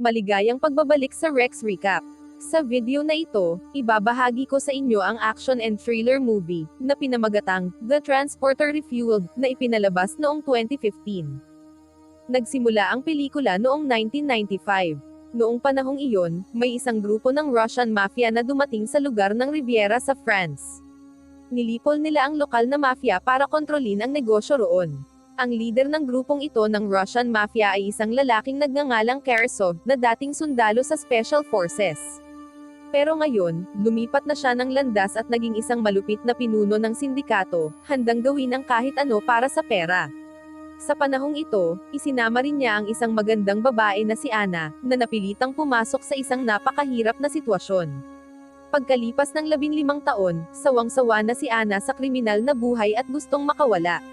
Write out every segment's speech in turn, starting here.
Maligayang pagbabalik sa Rex Recap. Sa video na ito, ibabahagi ko sa inyo ang action and thriller movie na pinamagatang The Transporter Refueled na ipinalabas noong 2015. Nagsimula ang pelikula noong 1995. Noong panahong iyon, may isang grupo ng Russian mafia na dumating sa lugar ng Riviera sa France. Nilipol nila ang lokal na mafia para kontrolin ang negosyo roon. Ang leader ng grupong ito ng Russian Mafia ay isang lalaking nagngangalang Karsov, na dating sundalo sa Special Forces. Pero ngayon, lumipat na siya ng landas at naging isang malupit na pinuno ng sindikato, handang gawin ang kahit ano para sa pera. Sa panahong ito, isinama rin niya ang isang magandang babae na si Ana, na napilitang pumasok sa isang napakahirap na sitwasyon. Pagkalipas ng labinlimang taon, sawang-sawa na si Ana sa kriminal na buhay at gustong makawala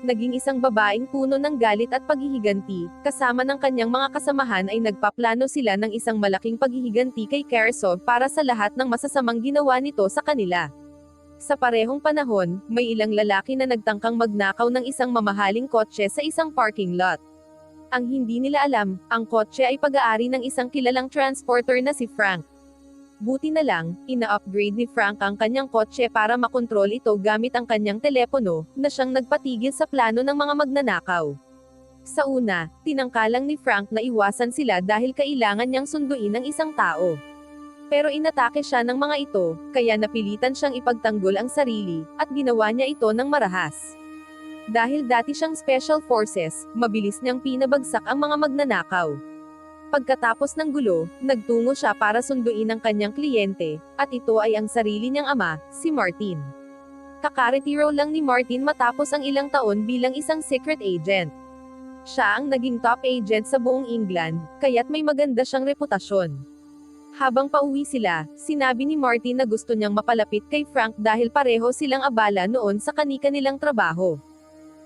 naging isang babaeng puno ng galit at paghihiganti, kasama ng kanyang mga kasamahan ay nagpaplano sila ng isang malaking paghihiganti kay Karsov para sa lahat ng masasamang ginawa nito sa kanila. Sa parehong panahon, may ilang lalaki na nagtangkang magnakaw ng isang mamahaling kotse sa isang parking lot. Ang hindi nila alam, ang kotse ay pag-aari ng isang kilalang transporter na si Frank. Buti na lang, ina-upgrade ni Frank ang kanyang kotse para makontrol ito gamit ang kanyang telepono, na siyang nagpatigil sa plano ng mga magnanakaw. Sa una, tinangkalang ni Frank na iwasan sila dahil kailangan niyang sunduin ang isang tao. Pero inatake siya ng mga ito, kaya napilitan siyang ipagtanggol ang sarili, at ginawa niya ito ng marahas. Dahil dati siyang special forces, mabilis niyang pinabagsak ang mga magnanakaw. Pagkatapos ng gulo, nagtungo siya para sunduin ang kanyang kliyente, at ito ay ang sarili niyang ama, si Martin. Kakaretiro lang ni Martin matapos ang ilang taon bilang isang secret agent. Siya ang naging top agent sa buong England, kaya't may maganda siyang reputasyon. Habang pauwi sila, sinabi ni Martin na gusto niyang mapalapit kay Frank dahil pareho silang abala noon sa kanika nilang trabaho.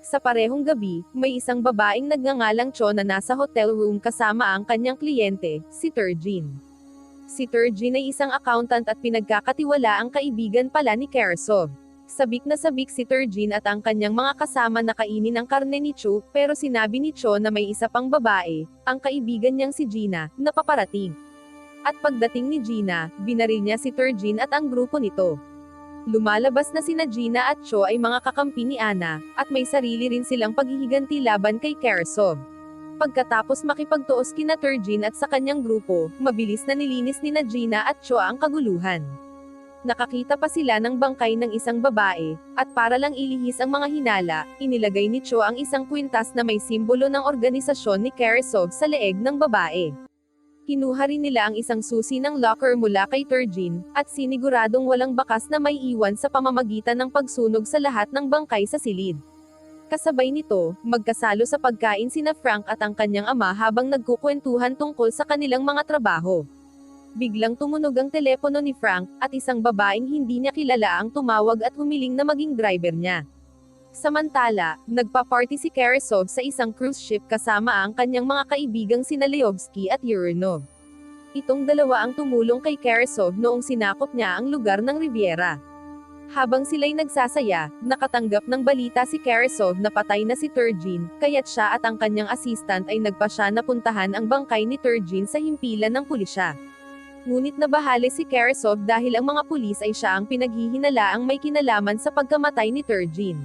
Sa parehong gabi, may isang babaeng nagngangalang Cho na nasa hotel room kasama ang kanyang kliyente, si Turjin. Si Turjin ay isang accountant at pinagkakatiwala ang kaibigan pala ni Kersov. Sabik na sabik si Turjin at ang kanyang mga kasama na kainin ang karne ni Chu, pero sinabi ni Cho na may isa pang babae, ang kaibigan niyang si Gina, na paparating. At pagdating ni Gina, binaril niya si Turjin at ang grupo nito. Lumalabas na sina Gina at Cho ay mga kakampi ni Ana, at may sarili rin silang paghihiganti laban kay Kersov. Pagkatapos makipagtuos kina Turjin at sa kanyang grupo, mabilis na nilinis ni na Gina at Cho ang kaguluhan. Nakakita pa sila ng bangkay ng isang babae, at para lang ilihis ang mga hinala, inilagay ni Cho ang isang kwintas na may simbolo ng organisasyon ni Kersov sa leeg ng babae. Kinuha rin nila ang isang susi ng locker mula kay Turjin, at siniguradong walang bakas na may iwan sa pamamagitan ng pagsunog sa lahat ng bangkay sa silid. Kasabay nito, magkasalo sa pagkain sina Frank at ang kanyang ama habang nagkukwentuhan tungkol sa kanilang mga trabaho. Biglang tumunog ang telepono ni Frank, at isang babaeng hindi niya kilala ang tumawag at humiling na maging driver niya. Samantala, nagpa-party si Keresov sa isang cruise ship kasama ang kanyang mga kaibigang sina Leovsky at Urinov. Itong dalawa ang tumulong kay Keresov noong sinakop niya ang lugar ng Riviera. Habang sila'y nagsasaya, nakatanggap ng balita si Keresov na patay na si Turjin, kaya't siya at ang kanyang assistant ay nagpa siya na puntahan ang bangkay ni Turjin sa himpilan ng pulisya. Ngunit nabahali si Keresov dahil ang mga pulis ay siya ang pinaghihinalaang may kinalaman sa pagkamatay ni Turjin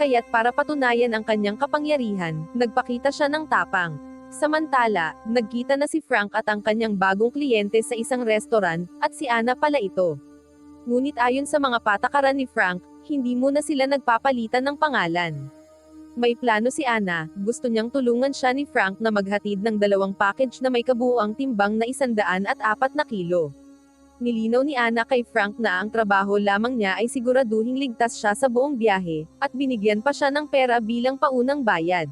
kaya't para patunayan ang kanyang kapangyarihan, nagpakita siya ng tapang. Samantala, nagkita na si Frank at ang kanyang bagong kliyente sa isang restaurant, at si Anna pala ito. Ngunit ayon sa mga patakaran ni Frank, hindi muna sila nagpapalitan ng pangalan. May plano si Anna, gusto niyang tulungan siya ni Frank na maghatid ng dalawang package na may kabuuang timbang na isandaan at apat na kilo. Nilinaw ni Ana kay Frank na ang trabaho lamang niya ay siguraduhing ligtas siya sa buong biyahe, at binigyan pa siya ng pera bilang paunang bayad.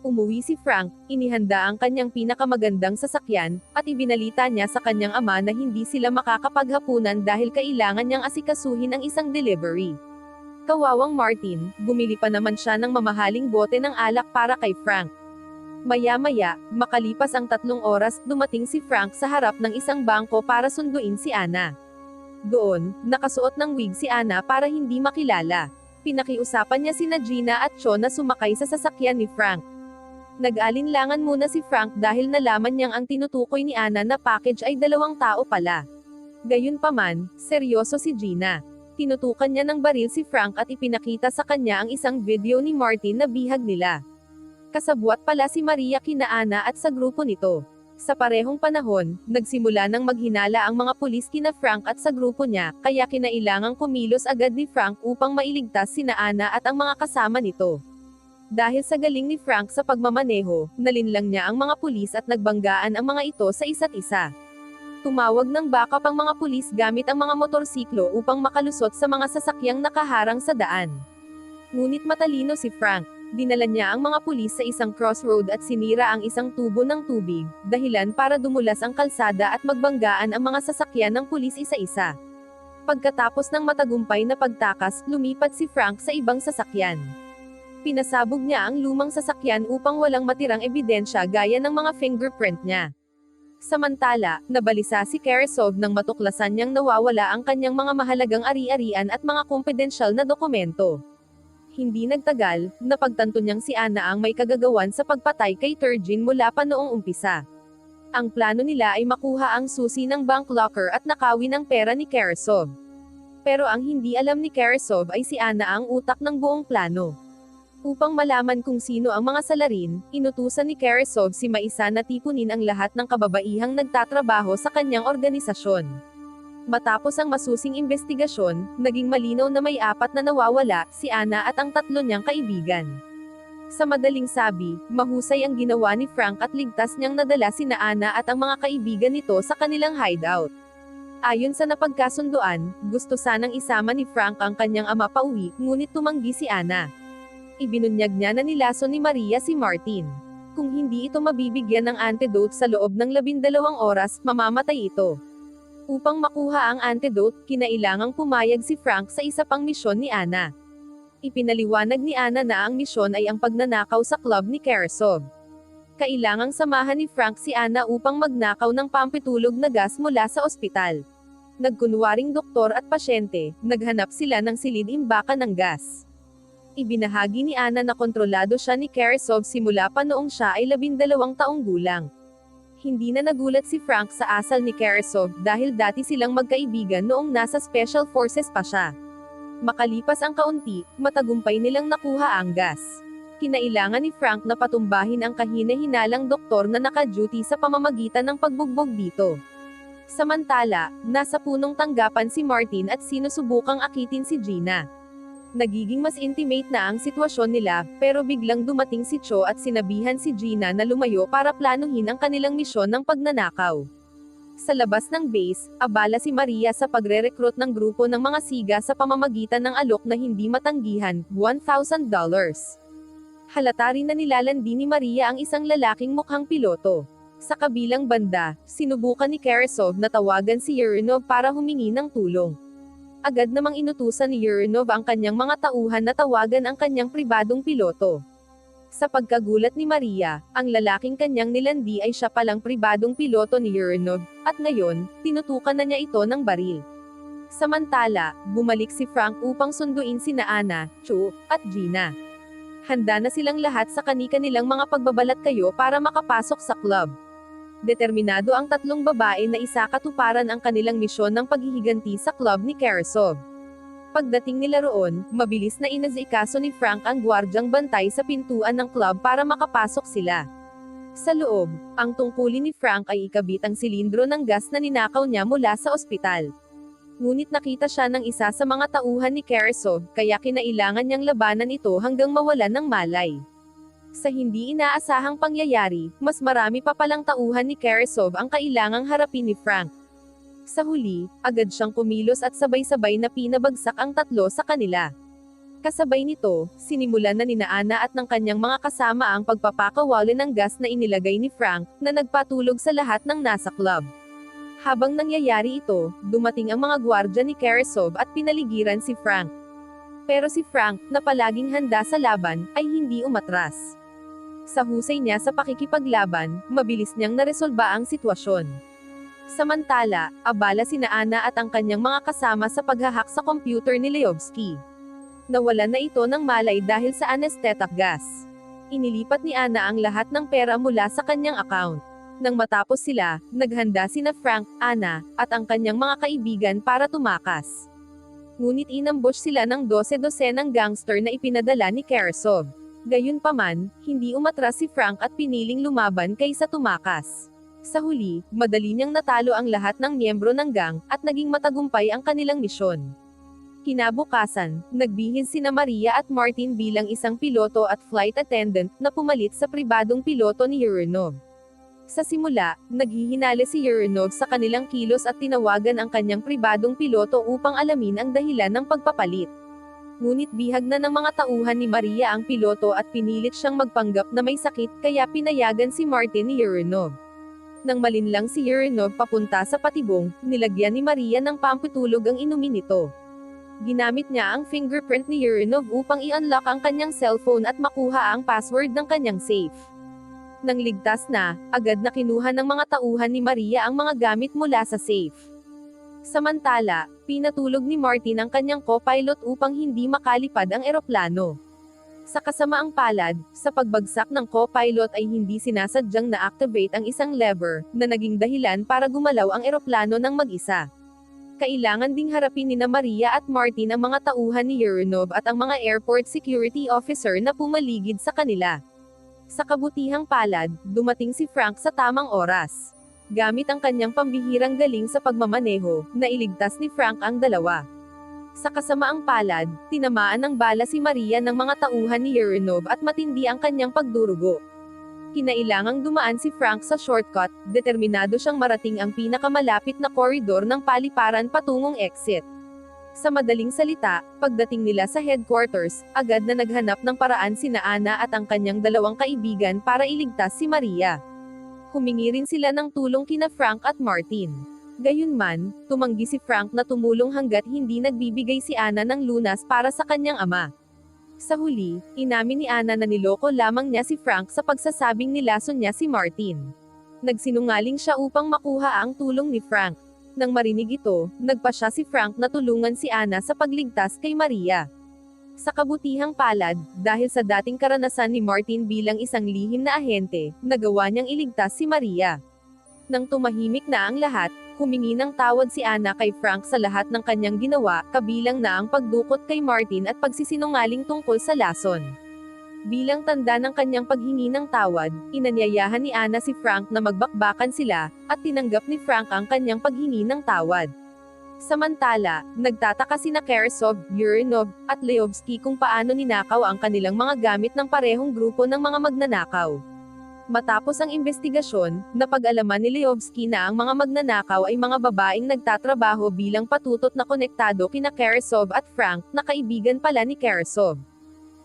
Umuwi si Frank, inihanda ang kanyang pinakamagandang sasakyan, at ibinalita niya sa kanyang ama na hindi sila makakapaghapunan dahil kailangan niyang asikasuhin ang isang delivery. Kawawang Martin, bumili pa naman siya ng mamahaling bote ng alak para kay Frank. Maya-maya, makalipas ang tatlong oras, dumating si Frank sa harap ng isang bangko para sunduin si Ana. Doon, nakasuot ng wig si Ana para hindi makilala. Pinakiusapan niya si Gina at Cho na sumakay sa sasakyan ni Frank. Nag-alinlangan muna si Frank dahil nalaman niyang ang tinutukoy ni Ana na package ay dalawang tao pala. Gayunpaman, seryoso si Gina. Tinutukan niya ng baril si Frank at ipinakita sa kanya ang isang video ni Martin na bihag nila. Kasabwat pala si Maria kina Ana at sa grupo nito. Sa parehong panahon, nagsimula ng maghinala ang mga pulis kina Frank at sa grupo niya, kaya kinailangang kumilos agad ni Frank upang mailigtas sina Ana at ang mga kasama nito. Dahil sa galing ni Frank sa pagmamaneho, nalinlang niya ang mga pulis at nagbanggaan ang mga ito sa isa't isa. Tumawag ng backup ang mga pulis gamit ang mga motorsiklo upang makalusot sa mga sasakyang nakaharang sa daan. Ngunit matalino si Frank. Dinala niya ang mga pulis sa isang crossroad at sinira ang isang tubo ng tubig, dahilan para dumulas ang kalsada at magbanggaan ang mga sasakyan ng pulis isa-isa. Pagkatapos ng matagumpay na pagtakas, lumipat si Frank sa ibang sasakyan. Pinasabog niya ang lumang sasakyan upang walang matirang ebidensya gaya ng mga fingerprint niya. Samantala, nabalisa si Keresov nang matuklasan niyang nawawala ang kanyang mga mahalagang ari-arian at mga kumpidensyal na dokumento. Hindi nagtagal, napagtanto niyang si Ana ang may kagagawan sa pagpatay kay Turgin mula pa noong umpisa. Ang plano nila ay makuha ang susi ng bank locker at nakawin ang pera ni Keresov. Pero ang hindi alam ni Keresov ay si Ana ang utak ng buong plano. Upang malaman kung sino ang mga salarin, inutusan ni Keresov si Maisa na tipunin ang lahat ng kababaihang nagtatrabaho sa kanyang organisasyon. Matapos ang masusing investigasyon, naging malinaw na may apat na nawawala, si Ana at ang tatlo niyang kaibigan. Sa madaling sabi, mahusay ang ginawa ni Frank at ligtas niyang nadala sina Ana at ang mga kaibigan nito sa kanilang hideout. Ayon sa napagkasunduan, gusto sanang isama ni Frank ang kanyang ama pauwi, ngunit tumanggi si Ana. Ibinunyag niya na nilaso ni Maria si Martin. Kung hindi ito mabibigyan ng antidote sa loob ng labindalawang oras, mamamatay ito. Upang makuha ang antidote, kinailangang pumayag si Frank sa isa pang misyon ni Ana. Ipinaliwanag ni Ana na ang misyon ay ang pagnanakaw sa club ni Keresov. Kailangang samahan ni Frank si Ana upang magnakaw ng pampitulog na gas mula sa ospital. Nagkunwaring doktor at pasyente, naghanap sila ng silid-imbakan ng gas. Ibinahagi ni Ana na kontrolado siya ni Keresov simula pa noong siya ay labindalawang taong gulang. Hindi na nagulat si Frank sa asal ni Keresov dahil dati silang magkaibigan noong nasa Special Forces pa siya. Makalipas ang kaunti, matagumpay nilang nakuha ang gas. Kinailangan ni Frank na patumbahin ang kahina-hinalang doktor na naka-duty sa pamamagitan ng pagbugbog dito. Samantala, nasa punong tanggapan si Martin at sinusubukang akitin si Gina. Nagiging mas intimate na ang sitwasyon nila, pero biglang dumating si Cho at sinabihan si Gina na lumayo para planuhin ang kanilang misyon ng pagnanakaw. Sa labas ng base, abala si Maria sa pagre-recruit ng grupo ng mga siga sa pamamagitan ng alok na hindi matanggihan, $1,000. Halata rin na nilalandi ni Maria ang isang lalaking mukhang piloto. Sa kabilang banda, sinubukan ni Keresov na tawagan si Urinov para humingi ng tulong agad namang inutusan ni Urinov ang kanyang mga tauhan na tawagan ang kanyang pribadong piloto. Sa pagkagulat ni Maria, ang lalaking kanyang nilandi ay siya palang pribadong piloto ni Urinov, at ngayon, tinutukan na niya ito ng baril. Samantala, bumalik si Frank upang sunduin sina Ana, Chu, at Gina. Handa na silang lahat sa kani-kanilang mga pagbabalat kayo para makapasok sa club determinado ang tatlong babae na isa katuparan ang kanilang misyon ng paghihiganti sa club ni Keresov. Pagdating nila roon, mabilis na inazikaso ni Frank ang gwardyang bantay sa pintuan ng club para makapasok sila. Sa loob, ang tungkulin ni Frank ay ikabit ang silindro ng gas na ninakaw niya mula sa ospital. Ngunit nakita siya ng isa sa mga tauhan ni Keresov, kaya kinailangan niyang labanan ito hanggang mawalan ng malay. Sa hindi inaasahang pangyayari, mas marami pa palang tauhan ni Keresov ang kailangang harapin ni Frank. Sa huli, agad siyang kumilos at sabay-sabay na pinabagsak ang tatlo sa kanila. Kasabay nito, sinimulan na ni Ana at ng kanyang mga kasama ang pagpapakawali ng gas na inilagay ni Frank, na nagpatulog sa lahat ng nasa club. Habang nangyayari ito, dumating ang mga gwardya ni Keresov at pinaligiran si Frank. Pero si Frank, na palaging handa sa laban, ay hindi umatras. Sa husay niya sa pakikipaglaban, mabilis niyang naresolba ang sitwasyon. Samantala, abala sina Ana at ang kanyang mga kasama sa paghahak sa computer ni Leovsky. Nawalan na ito ng malay dahil sa anesthetic gas. Inilipat ni Ana ang lahat ng pera mula sa kanyang account. Nang matapos sila, naghanda sina Frank, Ana, at ang kanyang mga kaibigan para tumakas. Ngunit inambush sila ng 12-dosenang gangster na ipinadala ni Kersov. Gayunpaman, hindi umatras si Frank at piniling lumaban kaysa tumakas. Sa huli, madali niyang natalo ang lahat ng miyembro ng gang, at naging matagumpay ang kanilang misyon. Kinabukasan, nagbihis sina Maria at Martin bilang isang piloto at flight attendant na pumalit sa pribadong piloto ni Uranov. Sa simula, naghihinali si Uranov sa kanilang kilos at tinawagan ang kanyang pribadong piloto upang alamin ang dahilan ng pagpapalit. Ngunit bihag na ng mga tauhan ni Maria ang piloto at pinilit siyang magpanggap na may sakit kaya pinayagan si Martin ni Uranov. Nang malinlang si Uranov papunta sa patibong, nilagyan ni Maria ng pamputulog ang inumin nito. Ginamit niya ang fingerprint ni Uranov upang i-unlock ang kanyang cellphone at makuha ang password ng kanyang safe. Nang ligtas na, agad na kinuha ng mga tauhan ni Maria ang mga gamit mula sa safe. Samantala, pinatulog ni Martin ang kanyang co-pilot upang hindi makalipad ang eroplano. Sa kasamaang palad, sa pagbagsak ng co-pilot ay hindi sinasadyang na-activate ang isang lever, na naging dahilan para gumalaw ang eroplano ng mag-isa. Kailangan ding harapin ni na Maria at Martin ang mga tauhan ni Uranov at ang mga airport security officer na pumaligid sa kanila. Sa kabutihang palad, dumating si Frank sa tamang oras. Gamit ang kanyang pambihirang galing sa pagmamaneho, nailigtas ni Frank ang dalawa. Sa kasamaang palad, tinamaan ng bala si Maria ng mga tauhan ni Uranov at matindi ang kanyang pagdurugo. Kinailangang dumaan si Frank sa shortcut, determinado siyang marating ang pinakamalapit na koridor ng paliparan patungong exit. Sa madaling salita, pagdating nila sa headquarters, agad na naghanap ng paraan sina Ana at ang kanyang dalawang kaibigan para iligtas si Maria. Humingi rin sila ng tulong kina Frank at Martin. Gayunman, tumanggi si Frank na tumulong hanggat hindi nagbibigay si Ana ng lunas para sa kanyang ama. Sa huli, inamin ni Ana na niloko lamang niya si Frank sa pagsasabing nilason niya si Martin. Nagsinungaling siya upang makuha ang tulong ni Frank. Nang marinig ito, nagpa siya si Frank na tulungan si Ana sa pagligtas kay Maria. Sa kabutihang palad, dahil sa dating karanasan ni Martin bilang isang lihim na ahente, nagawa niyang iligtas si Maria. Nang tumahimik na ang lahat, humingi ng tawad si Ana kay Frank sa lahat ng kanyang ginawa, kabilang na ang pagdukot kay Martin at pagsisinungaling tungkol sa lason. Bilang tanda ng kanyang paghingi ng tawad, inanyayahan ni Ana si Frank na magbakbakan sila, at tinanggap ni Frank ang kanyang paghingi ng tawad. Samantala, nagtataka sina Kersov, Urinov, at Leovsky kung paano ninakaw ang kanilang mga gamit ng parehong grupo ng mga magnanakaw. Matapos ang investigasyon, napag-alaman ni Leovsky na ang mga magnanakaw ay mga babaeng nagtatrabaho bilang patutot na konektado kina Kersov at Frank, na kaibigan pala ni Kersov.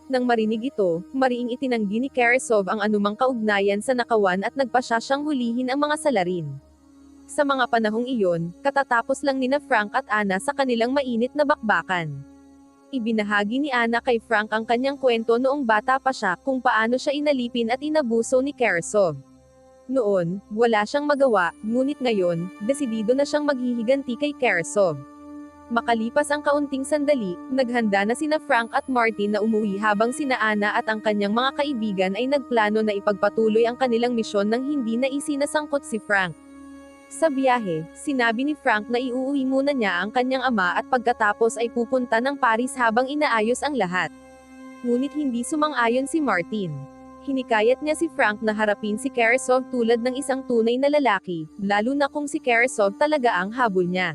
Nang marinig ito, mariing itinanggi ni Kersov ang anumang kaugnayan sa nakawan at nagpasya siyang hulihin ang mga salarin. Sa mga panahong iyon, katatapos lang nina Frank at Ana sa kanilang mainit na bakbakan. Ibinahagi ni Ana kay Frank ang kanyang kwento noong bata pa siya kung paano siya inalipin at inabuso ni Kersov. Noon, wala siyang magawa, ngunit ngayon, desidido na siyang maghihiganti kay Kersov. Makalipas ang kaunting sandali, naghanda na sina Frank at Martin na umuwi habang sina Ana at ang kanyang mga kaibigan ay nagplano na ipagpatuloy ang kanilang misyon nang hindi na isinasangkot si Frank. Sa biyahe, sinabi ni Frank na iuuwi muna niya ang kanyang ama at pagkatapos ay pupunta ng Paris habang inaayos ang lahat. Ngunit hindi sumang-ayon si Martin. Hinikayat niya si Frank na harapin si Kersov tulad ng isang tunay na lalaki, lalo na kung si Kersov talaga ang habol niya.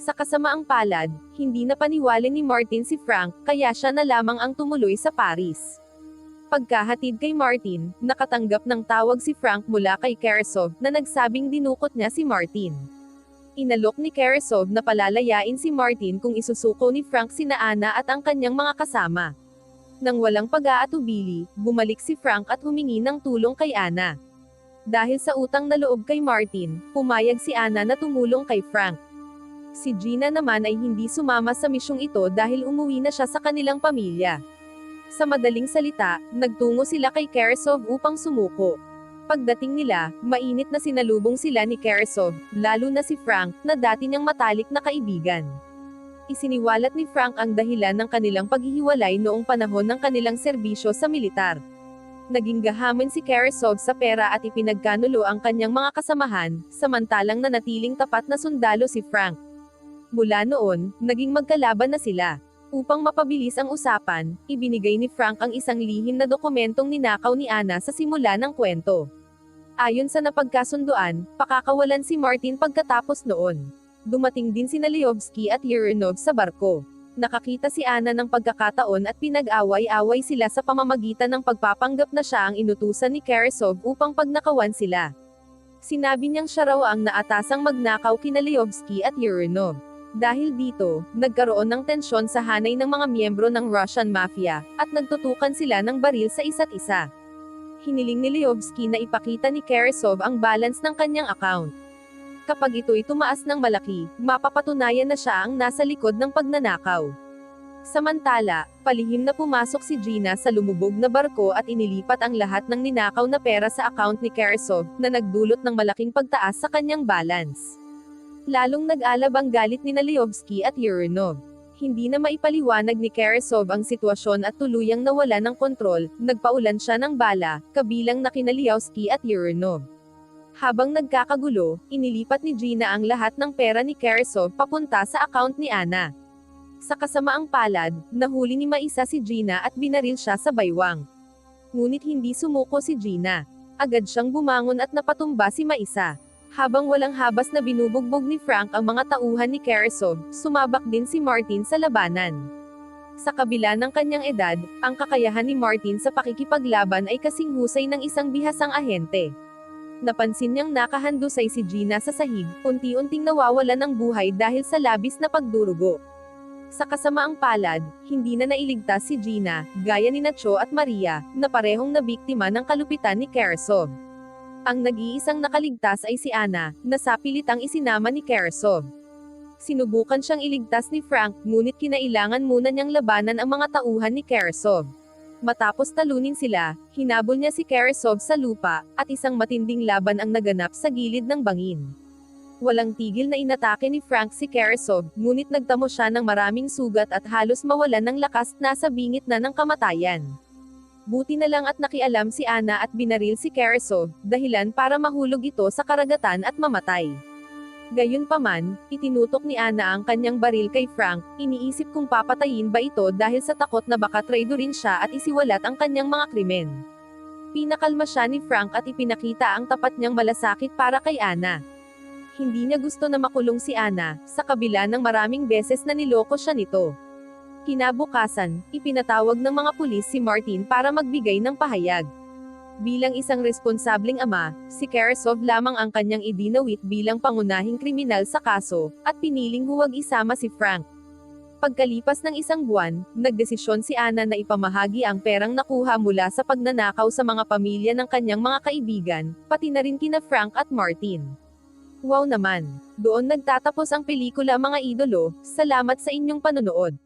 Sa kasamaang palad, hindi na paniwala ni Martin si Frank, kaya siya na lamang ang tumuloy sa Paris. Pagkahatid kay Martin, nakatanggap ng tawag si Frank mula kay Kersov na nagsabing dinukot niya si Martin. Inalok ni Kersov na palalayain si Martin kung isusuko ni Frank sina Ana at ang kanyang mga kasama. Nang walang pag-aatubili, bumalik si Frank at humingi ng tulong kay Ana. Dahil sa utang na loob kay Martin, pumayag si Ana na tumulong kay Frank. Si Gina naman ay hindi sumama sa misyong ito dahil umuwi na siya sa kanilang pamilya. Sa madaling salita, nagtungo sila kay Kersov upang sumuko. Pagdating nila, mainit na sinalubong sila ni Kersov, lalo na si Frank, na dati niyang matalik na kaibigan. Isiniwalat ni Frank ang dahilan ng kanilang paghihiwalay noong panahon ng kanilang serbisyo sa militar. Naging gahamin si Karesov sa pera at ipinagkanulo ang kanyang mga kasamahan, samantalang nanatiling tapat na sundalo si Frank. Mula noon, naging magkalaban na sila. Upang mapabilis ang usapan, ibinigay ni Frank ang isang lihim na dokumentong ninakaw ni Ana sa simula ng kwento. Ayon sa napagkasunduan, pakakawalan si Martin pagkatapos noon. Dumating din si Naliovsky at Yurinov sa barko. Nakakita si Ana ng pagkakataon at pinag-away-away sila sa pamamagitan ng pagpapanggap na siya ang inutusan ni Karesov upang pagnakawan sila. Sinabi niyang siya raw ang naatasang magnakaw kina Liovsky at Yurinov. Dahil dito, nagkaroon ng tensyon sa hanay ng mga miyembro ng Russian Mafia, at nagtutukan sila ng baril sa isa't isa. Hiniling ni Liovsky na ipakita ni Karesov ang balance ng kanyang account. Kapag ito'y tumaas ng malaki, mapapatunayan na siya ang nasa likod ng pagnanakaw. Samantala, palihim na pumasok si Gina sa lumubog na barko at inilipat ang lahat ng ninakaw na pera sa account ni Karesov, na nagdulot ng malaking pagtaas sa kanyang balance. Lalong nag-alab ang galit ni Naliovsky at Yurinov. Hindi na maipaliwanag ni Karesov ang sitwasyon at tuluyang nawala ng kontrol, nagpaulan siya ng bala, kabilang na kina Liowsky at Yurinov. Habang nagkakagulo, inilipat ni Gina ang lahat ng pera ni Karesov papunta sa account ni Ana. Sa kasamaang palad, nahuli ni Maisa si Gina at binaril siya sa baywang. Ngunit hindi sumuko si Gina. Agad siyang bumangon at napatumba si Maisa. Habang walang habas na binubugbog ni Frank ang mga tauhan ni Karesov, sumabak din si Martin sa labanan. Sa kabila ng kanyang edad, ang kakayahan ni Martin sa pakikipaglaban ay kasing husay ng isang bihasang ahente. Napansin niyang nakahandusay si Gina sa sahig, unti-unting nawawalan ng buhay dahil sa labis na pagdurugo. Sa kasamaang palad, hindi na nailigtas si Gina, gaya ni Nacho at Maria, na parehong nabiktima ng kalupitan ni Karesov. Ang nag-iisang nakaligtas ay si Ana, na sapilitang isinama ni Karesov. Sinubukan siyang iligtas ni Frank, ngunit kinailangan muna niyang labanan ang mga tauhan ni Karesov. Matapos talunin sila, hinabol niya si Karesov sa lupa, at isang matinding laban ang naganap sa gilid ng bangin. Walang tigil na inatake ni Frank si Karesov, ngunit nagtamo siya ng maraming sugat at halos mawalan ng lakas nasa bingit na ng kamatayan. Buti na lang at nakialam si Ana at binaril si Karesov, dahilan para mahulog ito sa karagatan at mamatay. Gayunpaman, itinutok ni Ana ang kanyang baril kay Frank, iniisip kung papatayin ba ito dahil sa takot na baka traidorin siya at isiwalat ang kanyang mga krimen. Pinakalma siya ni Frank at ipinakita ang tapat niyang malasakit para kay Ana. Hindi niya gusto na makulong si Ana, sa kabila ng maraming beses na niloko siya nito. Kinabukasan, ipinatawag ng mga pulis si Martin para magbigay ng pahayag. Bilang isang responsableng ama, si Karesov lamang ang kanyang idinawit bilang pangunahing kriminal sa kaso, at piniling huwag isama si Frank. Pagkalipas ng isang buwan, nagdesisyon si Ana na ipamahagi ang perang nakuha mula sa pagnanakaw sa mga pamilya ng kanyang mga kaibigan, pati na rin kina Frank at Martin. Wow naman! Doon nagtatapos ang pelikula mga idolo, salamat sa inyong panonood.